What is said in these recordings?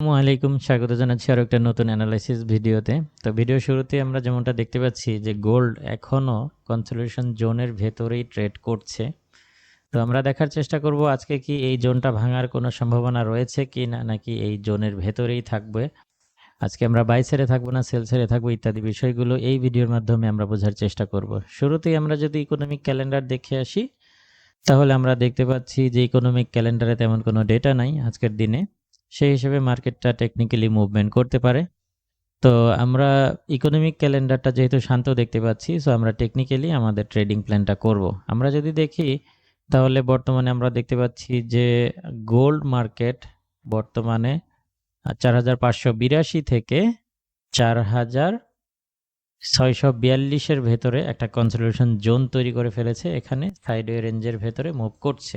আসসালামু আলাইকুম, স্বাগত জানাচ্ছি আরও একটা নতুন অ্যানালাইসিস ভিডিওতে। তো ভিডিও শুরুতে আমরা যেমনটা দেখতে পাচ্ছি যে গোল্ড এখনও কনসোলিডেশন জোনের ভেতরেই ট্রেড করছে। তো আমরা দেখার চেষ্টা করব আজকে কি এই জোনটা ভাঙার কোনো সম্ভাবনা রয়েছে কি না নাকি এই জোনের ভেতরেই থাকবে। আজকে আমরা বাই ছেড়ে থাকব না সেল ছেড়ে থাকব, ইত্যাদি বিষয়গুলো এই ভিডিওর মাধ্যমে আমরা বোঝার চেষ্টা করব। শুরুতেই আমরা যদি ইকোনমিক ক্যালেন্ডার দেখে আসি, তাহলে আমরা দেখতে পাচ্ছি যে ইকোনমিক ক্যালেন্ডারে তেমন কোনো ডেটা নাই আজকের দিনে। সেই হিসেবে মার্কেটটা টেকনিক্যালি মুভমেন্ট করতে পারে। তো আমরা ইকোনমিক ক্যালেন্ডারটা যেহেতু শান্ত দেখতে পাচ্ছি সো আমরা টেকনিক্যালি আমাদের ট্রেডিং প্ল্যানটা করব। আমরা যদি দেখি, তাহলে বর্তমানে আমরা দেখতে পাচ্ছি যে গোল্ড মার্কেট বর্তমানে চার হাজার পাঁচশো বিরাশি থেকে চার হাজার ছয়শো বিয়াল্লিশের ভেতরে একটা কনসোলিডেশন জোন তৈরি করে ফেলেছে। এখানে সাইডওয়ে রেঞ্জের ভেতরে মুভ করছে।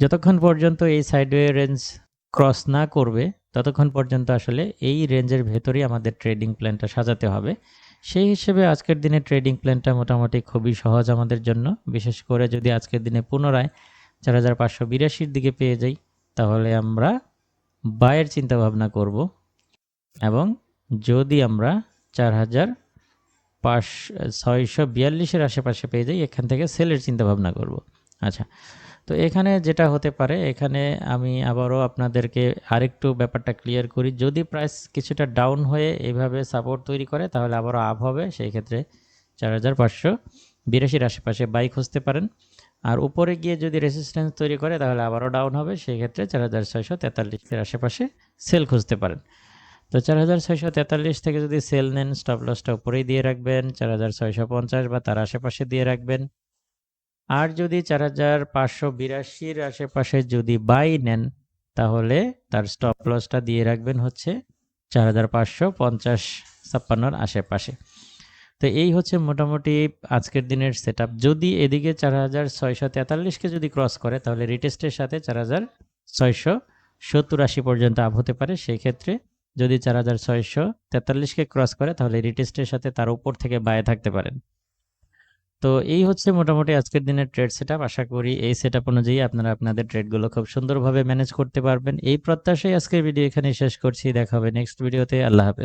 যতক্ষণ পর্যন্ত এই সাইডওয়ে রেঞ্জ ক্রস না করবে, ততক্ষণ পর্যন্ত আসলে এই রেঞ্জের ভেতরেই আমাদের ট্রেডিং প্ল্যানটা সাজাতে হবে। সেই হিসেবে আজকের দিনে ট্রেডিং প্ল্যানটা মোটামুটি খুবই সহজ আমাদের জন্য। বিশেষ করে যদি আজকের দিনে পুনরায় চার হাজার পাঁচশো বিরাশির দিকে পেয়ে যাই, তাহলে আমরা বায়ের চিন্তা ভাবনা করব এবং যদি আমরা চার হাজার পাঁচ ছয়শো বিয়াল্লিশের আশেপাশে পেয়ে যাই, এখান থেকে সেলের চিন্তা ভাবনা করব। আচ্ছা তো এখানে যেটা হতে পারে, এখানে আমি আবারও আপনাদেরকে আরেকটু ব্যাপারটা ক্লিয়ার করি। যদি প্রাইস কিছুটা ডাউন হয়ে এইভাবে সাপোর্ট তৈরি করে, তাহলে আবারও আপ হবে। সেই ক্ষেত্রে চার হাজার পাঁচশো বিরাশির আশেপাশে বাই খুঁজতে পারেন। আর উপরে গিয়ে যদি রেসিস্ট্যান্স তৈরি করে, তাহলে আবারও ডাউন হবে। সেই ক্ষেত্রে চার হাজার ছয়শো তেতাল্লিশের আশেপাশে সেল খুঁজতে পারেন। তো চার হাজার ছয়শো তেতাল্লিশ থেকে যদি সেল নেন স্টপ লসটা উপরেই দিয়ে রাখবেন। চার হাজার ছয়শো পঞ্চাশ বা তার আশেপাশে দিয়ে রাখবেন। আর যদি চার হাজার পাঁচশো বিরাশির আশেপাশে যদি বাই নেন, তাহলে তার স্টপ লসটা দিয়ে রাখবেন হচ্ছে চার হাজার পাঁচশো পঞ্চাশ ছাপ্পান্নর আশেপাশে। তো এই হচ্ছে মোটামুটি আজকের দিনের সেট যদি এদিকে চার হাজার ছয়শো তেতাল্লিশকে যদি ক্রস করে, তাহলে রিটেস্টের সাথে চার হাজার ছয়শো সত্তর আশি পর্যন্ত আপ হতে পারে। সেই ক্ষেত্রে যদি চার হাজার ছয়শো তেতাল্লিশকে ক্রস করে, তাহলে রিটেস্টের সাথে তার উপর থেকে বায়ে থাকতে পারেন। তো এই হচ্ছে মোটামুটি আজকের দিনের ট্রেড সেট আশা করি এই সেট অনুযায়ী আপনারা আপনাদের ট্রেডগুলো খুব সুন্দরভাবে ম্যানেজ করতে পারবেন। এই প্রত্যাশায় আজকের ভিডিও এখানে শেষ করছি। দেখা হবে নেক্সট ভিডিওতে আল্লাহ হাফেজ।